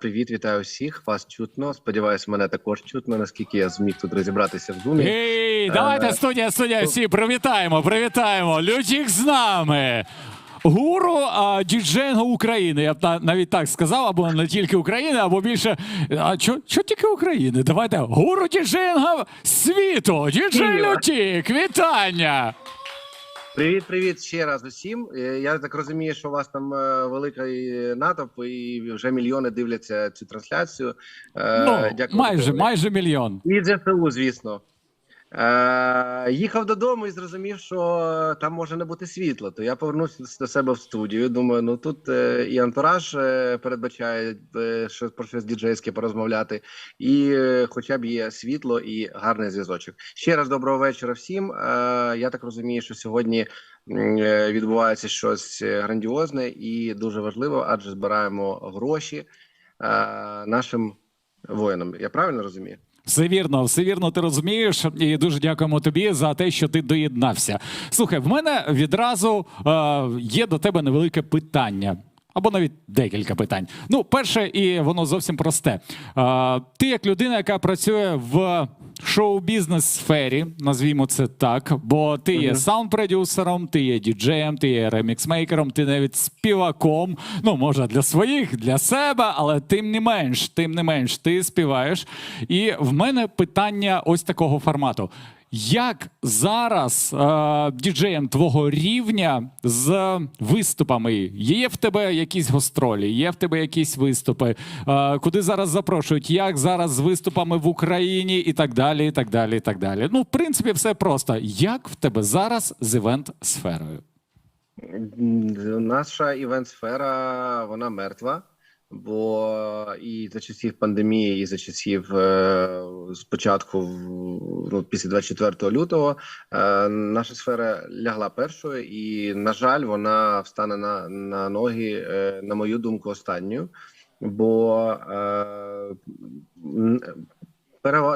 Привіт, вітаю всіх. Вас чутно. Сподіваюсь, мене також чутно, наскільки я зміг тут розібратися в зумі. Гей, давайте Е, студія, студія, всі привітаємо, привітаємо. Лютік з нами. Гуру а, дідженгу України, я б на- навіть так сказав, або не тільки України, або більше. А що, що тільки України? Давайте гуру дідженгу світу. Діджей Лютік, вітання! Привіт, привіт ще раз усім. Е, Я так розумію, що у вас там е, великий натовп і вже мільйони дивляться цю трансляцію. Е, Ну, дякую. майже, майже мільйон. І ЗСУ, звісно. Е, їхав додому і зрозумів, що там може не бути світла. То я повернувся до себе в студію. Думаю, ну тут е, і антураж е, передбачає е, що, про щось діджейське порозмовляти, і хоча б є світло і гарний зв'язочок. Ще раз доброго вечора всім. Я так розумію, що сьогодні відбувається щось грандіозне і дуже важливо, адже збираємо гроші нашим воїнам. Я правильно розумію? Все вірно, все вірно, ти розумієш, і дуже дякуємо тобі за те, що ти доєднався. Слухай, в мене відразу е, є до тебе невелике питання. Або навіть декілька питань. Ну, перше, і воно зовсім просте. Е, ти, як людина, яка працює в шоу-бізнес сфері, назвімо це так, бо ти є саунд-продюсером, ти є діджеєм, ти є реміксмейкером, ти навіть співаком. Ну, може, для своїх, для себе, але тим не менш, тим не менш, ти співаєш. І в мене питання ось такого формату. Як зараз е, діджеєм твого рівня з виступами? Є в тебе якісь гастролі, є в тебе якісь виступи? Е, куди зараз запрошують? Як зараз з виступами в Україні і так далі, і так далі, і так далі. Ну, в принципі, все просто. Як в тебе зараз з івент сферою? Наша івент-сфера вона мертва, бо і за часів пандемії, і за часів е, спочатку, ну, після 24 лютого, е, наша сфера лягла першою, і, на жаль, вона встане на, на ноги, е, на мою думку, останньою. Бо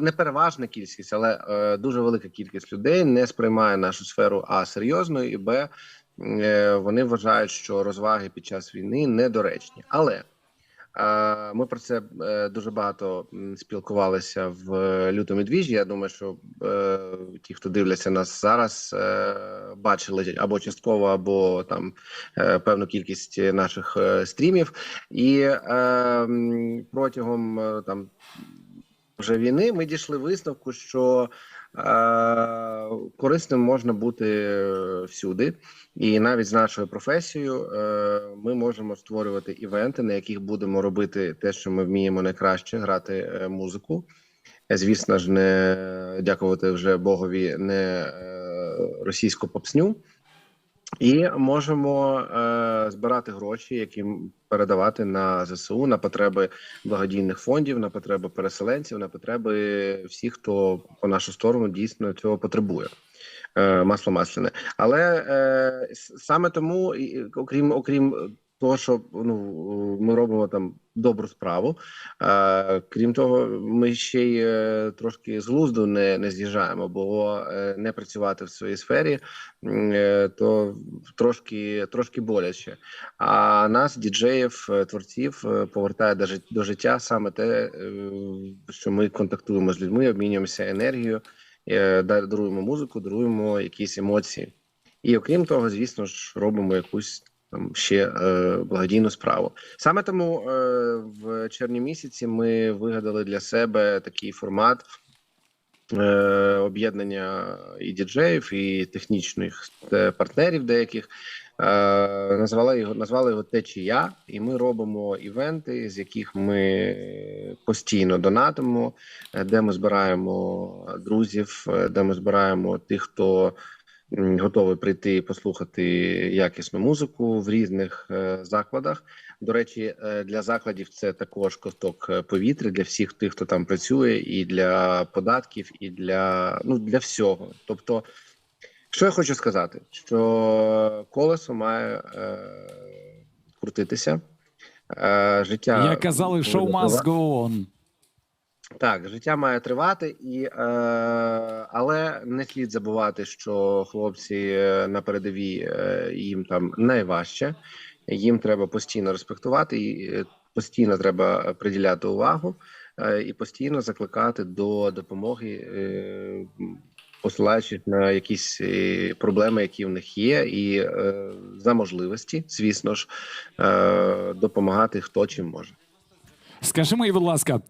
не переважна кількість, але дуже велика кількість людей не сприймає нашу сферу а серйозно, і б вони вважають, що розваги під час війни недоречні. Але ми про це е, дуже багато спілкувалися в е, лютому медвіжі. Я думаю, що е, ті, хто дивляться нас зараз, е, бачили або частково, або там е, певну кількість наших е, стрімів. І е, протягом е, там вже війни ми дійшли висновку, що е, корисним можна бути е, всюди, і навіть з нашою професією е, ми можемо створювати івенти, на яких будемо робити те, що ми вміємо найкраще грати е, музику. Е, Звісно ж, не дякувати вже Богові, не е, російську попсню. І можемо е, збирати гроші, які передавати на ЗСУ на потреби благодійних фондів, на потреби переселенців, на потреби всіх, хто по нашу сторону дійсно цього потребує. Е, масло масляне. Але е, саме тому, окрім окрім того, що ну ми робимо там добру справу. Е, крім того, ми ще й е, трошки з глузду не, не з'їжджаємо, бо е, не працювати в своїй сфері е, то трошки трошки боляче. А нас, діджеїв, творців, повертає до, жит- до життя саме те, що ми контактуємо з людьми, обмінюємося енергією, даруємо музику, даруємо якісь емоції. І окрім того, звісно ж, робимо якусь там ще е, благодійну справу. Саме тому е, в червні місяці ми вигадали для себе такий формат е, об'єднання і діджеїв, і технічних е, партнерів деяких. Е, назвали його назвали його Течія, і ми робимо івенти, з яких ми постійно донатимо, е, де ми збираємо друзів, де ми збираємо тих, хто готовий прийти і послухати якісну музику в різних е, закладах. До речі, е, для закладів це також ковток е, повітря для всіх тих, хто там працює, і для податків, і для ну для всього. Тобто, що я хочу сказати, що колесо має е, крутитися. Е, життя Як казали, show повинно must go on. Так, життя має тривати, і, е, але не слід забувати, що хлопці е, на передовій е, їм там найважче, їм треба постійно респектувати і е, постійно треба приділяти увагу е, і постійно закликати до допомоги, е, посилаючись на якісь е, проблеми, які в них є, і е, за можливості, звісно ж, е, допомагати хто чим може. Скажи мені, будь ласка,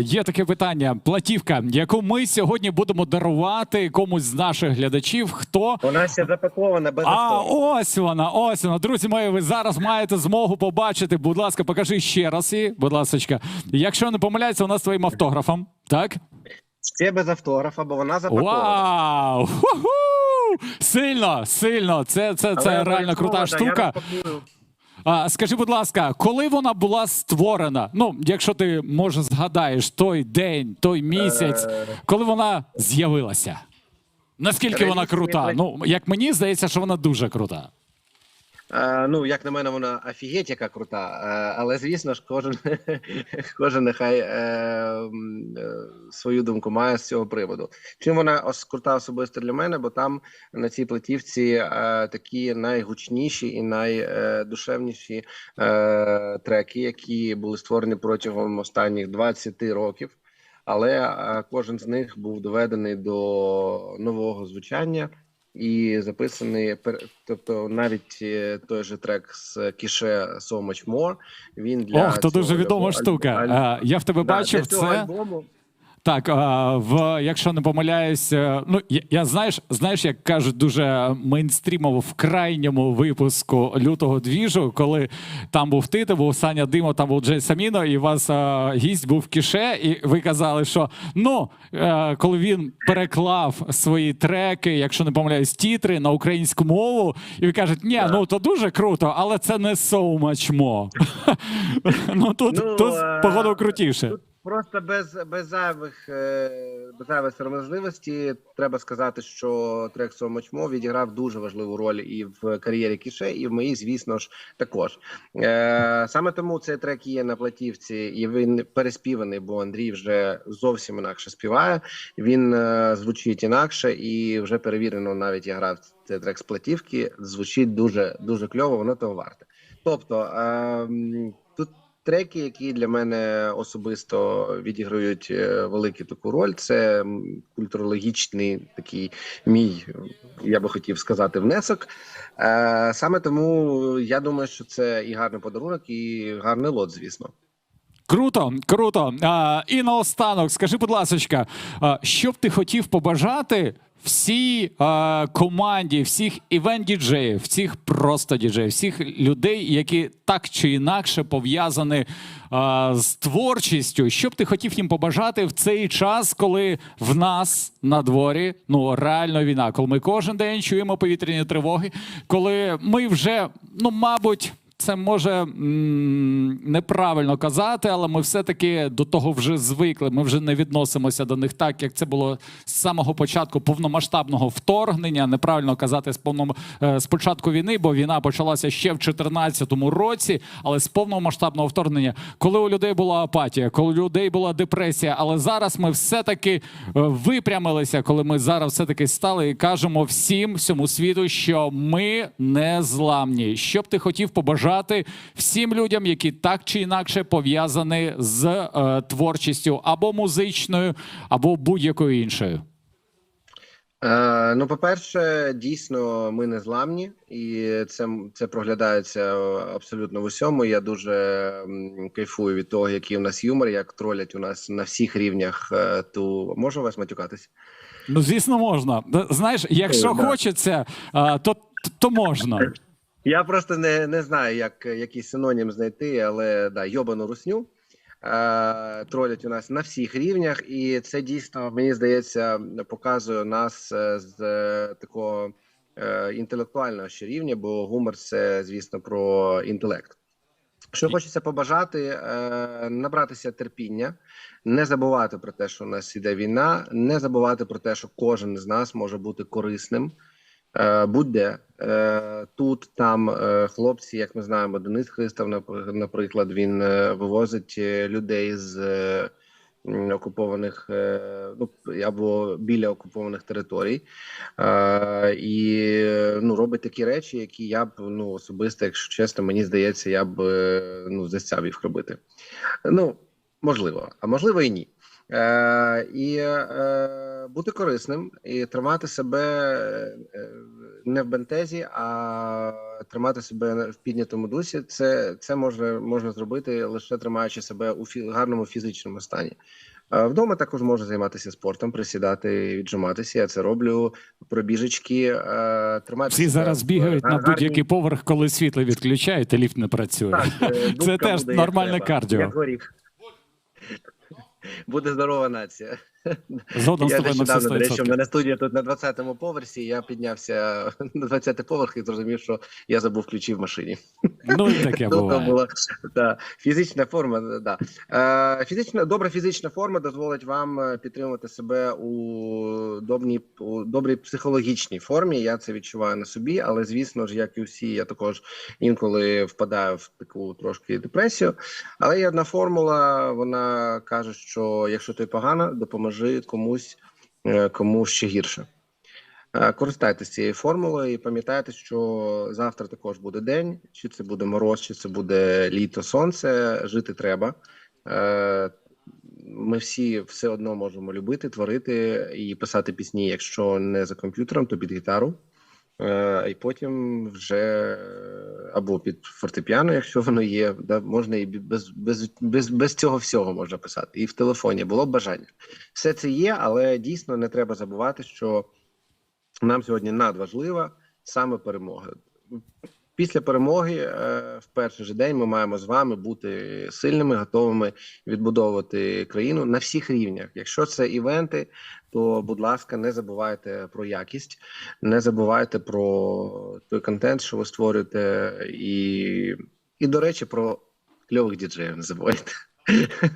є таке питання: платівка, яку ми сьогодні будемо дарувати комусь з наших глядачів. Хто Вона ще запакована без А ось вона, ось вона. Друзі мої, ви зараз маєте змогу побачити. Будь ласка, покажи ще раз її, будь ласка. Якщо не помиляється, вона з твоїм автографом. Так? Ще без автографа, бо вона запакована. Вау! Ху-ху! Сильно, сильно. Це, це, це Але реально крута штука. А, скажи, будь ласка, коли вона була створена? Ну, якщо ти може згадаєш той день, той місяць, Е. коли вона з'явилася? Наскільки вона крута? Ну, як мені здається, що вона дуже крута. Ну, як на мене, вона офігеть яка крута. Але звісно ж, кожен, кожен нехай е, е, свою думку має з цього приводу. Чим вона крута особисто для мене, бо там на цій платівці е, такі найгучніші і найдушевніші треки, які були створені протягом останніх 20 років. Але кожен з них був доведений до нового звучання і записаний тобто навіть е, той же трек з кіше So Much More, Він для Ох, то дуже відома альбому- штука. А, Я в тебе Да, бачив це. альбому. Так, в якщо не помиляюсь, е, ну я, я знаєш, знаєш, як кажуть, дуже мейнстрімово в крайньому випуску лютого двіжу, коли там був ти, там був Саня Димо, там був Джей Саміно, і у вас а, гість був кіше, і ви казали, що ну е, коли він переклав свої треки, якщо не помиляюсь, тітри на українську мову, і ви кажете, ні, ну то дуже круто, але це не so much more. Ну тут, Ну, тут е, крутіше. Просто без, без зайвих е, без зайвої сором'язливості треба сказати, що трек More відіграв дуже важливу роль і в кар'єрі Кіше, і в моїй, звісно ж, також. Е, саме тому цей трек є на платівці, і він переспіваний, бо Андрій вже зовсім інакше співає. Він е, звучить інакше, і вже перевірено, навіть я грав цей трек з платівки. Звучить дуже дуже кльово, воно того варте. Тобто е, м, тут треки, які для мене особисто відіграють е, велику таку роль. Це культурологічний такий мій, я би хотів сказати, внесок. Е, Саме тому я думаю, що це і гарний подарунок, і гарний лот, звісно. Круто, круто. А, і наостанок, скажи, будь ласка, що б ти хотів побажати всій а, команді, всіх івент-діджеїв, всіх просто діджеїв, всіх людей, які так чи інакше пов'язані а, з творчістю. Що б ти хотів їм побажати в цей час, коли в нас на дворі ну реально війна, коли ми кожен день чуємо повітряні тривоги, коли ми вже, ну мабуть. Це може неправильно казати, але ми все-таки до того вже звикли. Ми вже не відносимося до них так, як це було з самого початку повномасштабного вторгнення. Неправильно казати з повном е, з початку війни, бо війна почалася ще в 2014 році, але з повномасштабного вторгнення, коли у людей була апатія, коли у людей була депресія. Але зараз ми все-таки е, випрямилися, коли ми зараз все-таки стали і кажемо всім всьому світу, що ми не зламні. Що б ти хотів побажати всім людям, які так чи інакше пов'язані з е, творчістю або музичною, або будь-якою іншою. Е, ну, по-перше, дійсно, ми не зламні, і це, це проглядається абсолютно в усьому. Я дуже кайфую від того, який у нас юмор, як тролять у нас на всіх рівнях. Е, То можу вас матюкатись? Ну, звісно, можна. Знаєш, якщо Ой, хочеться, е, то, то можна. Я просто не, не знаю, як який синонім знайти, але да, йобану русню. Е, тролять у нас на всіх рівнях, і це дійсно мені здається показує нас е, з е, такого е, інтелектуального ще рівня, бо гумор це, звісно, про інтелект. Що хочеться побажати, е, набратися терпіння, не забувати про те, що у нас іде війна, не забувати про те, що кожен з нас може бути корисним. Е, Будь-де Е, тут, там е, хлопці, як ми знаємо, Денис Христов, наприклад, він вивозить людей з, окупованих ну або біля окупованих територій, і ну робить такі речі, які я б ну особисто, якщо чесно, мені здається, я б ну застяв їх робити. Ну можливо, а можливо і ні. Е, і е, бути корисним і тримати себе е, не в бентезі, а тримати себе в піднятому дусі. Це, це можна, можна зробити лише тримаючи себе у фі, гарному фізичному стані. Вдома також можна займатися спортом, присідати, віджиматися. Я це роблю. Пробіжечки, тримати Всі зараз бігають на будь-який поверх, коли світло відключають, і ліфт не працює. Так, Це теж нормальне кардіо. як горіх. Буде здорова нація. Згодом з я тобою на нещодавно, до речі, в мене студія тут на 20-му поверсі. Я піднявся на 20-й поверх і зрозумів, що я забув ключі в машині. Ну і таке Ну, буває. була да, фізична форма. Да. Е, фізична, добра фізична форма дозволить вам е, підтримувати себе у добрій, у добрій психологічній формі. Я це відчуваю на собі, але звісно ж, як і всі, я також інколи впадаю в таку трошки депресію. Але є одна формула. Вона каже, що якщо ти погано, допоможи комусь, е, кому ще гірше. Е, Користайтеся цією формулою і пам'ятайте, що завтра також буде день, чи це буде мороз, чи це буде літо, сонце. Жити треба. Е, Ми всі все одно можемо любити, творити і писати пісні, якщо не за комп'ютером, то під гітару. Е, І потім вже або під фортепіано, якщо воно є, да, можна і без, без, без, без цього всього можна писати. І в телефоні було б бажання. Все це є, але дійсно не треба забувати, що нам сьогодні надважлива саме перемога. Після перемоги е, в перший же день ми маємо з вами бути сильними, готовими відбудовувати країну на всіх рівнях. Якщо це івенти, то будь ласка, не забувайте про якість, не забувайте про той контент, що ви створюєте, і, і до речі, про кльових діджеїв не забувайте.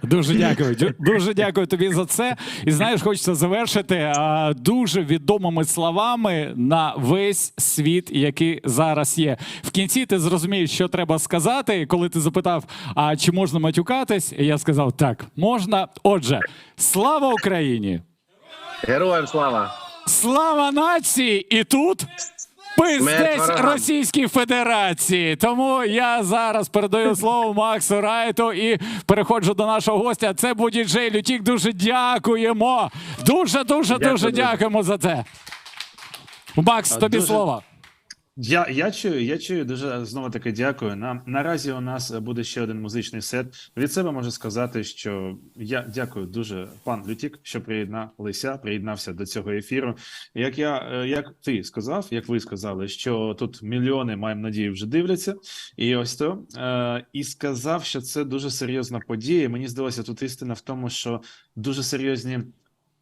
Дуже дякую. Дуже дякую тобі за це. І знаєш, хочеться завершити дуже відомими словами на весь світ, який зараз є. В кінці ти зрозумієш, що треба сказати. Коли ти запитав, а чи можна матюкатись, я сказав так, можна. Отже, слава Україні! Героям слава! Слава нації! І тут пиздець. Російській Федерації. Тому я зараз передаю слово Максу Райту і переходжу до нашого гостя. Це був діджей Лютік. Дуже дякуємо. Дуже, дуже, дуже дякуємо за це. Макс, тобі дуже- слово. Я, я чую, я чую дуже знову таки дякую. На, наразі у нас буде ще один музичний сет. Від себе можу сказати, що я дякую дуже пан Лютік, що приєдналися, приєднався до цього ефіру. Як я е, як ти сказав, як ви сказали, що тут мільйони маємо надію вже дивляться, і ось то е, і сказав, що це дуже серйозна подія. Мені здалося тут істина в тому, що дуже серйозні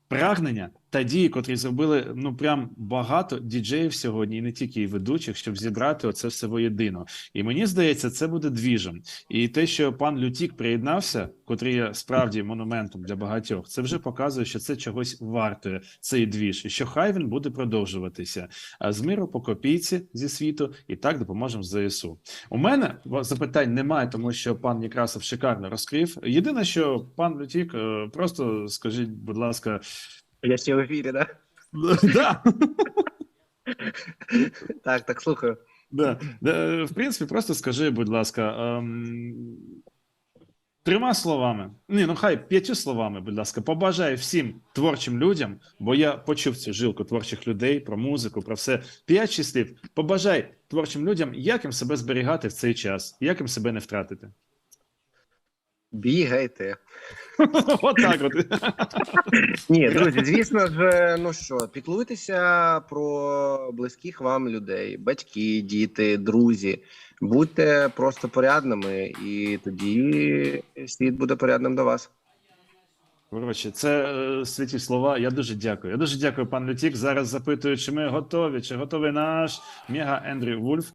прагнення та дії, котрі зробили ну прям багато діджеїв сьогодні, і не тільки і ведучих, щоб зібрати оце все воєдино. І мені здається, це буде двіжем. І те, що пан Лютік приєднався, котрий є справді монументом для багатьох, це вже показує, що це чогось вартує цей двіж, і що хай він буде продовжуватися. А з миру по копійці зі світу, і так допоможемо ЗСУ. У мене запитань немає, тому що пан Некрасов шикарно розкрив. Єдине, що пан Лютік, е, просто скажіть, будь ласка, Я ще в ефірі, да? да. Так, так, слухаю. Да. В принципі, просто скажи, будь ласка, трьома словами, ні, ну хай п'ятью словами, будь ласка, побажаю всім творчим людям, бо я почув цю жилку творчих людей про музику, про все. П'ять шість слів. Побажай творчим людям, як їм себе зберігати в цей час, як їм себе не втратити. Бігайте. Отак от. Ні, друзі, звісно ж, ну що, піклуйтеся про близьких вам людей, батьки, діти, друзі. Будьте просто порядними, і тоді світ буде порядним до вас. Коротше, це е, святі слова. Я дуже дякую. Я дуже дякую, пан Лютік. Зараз запитую, чи ми готові, чи готовий наш мега Ендрю Вульф.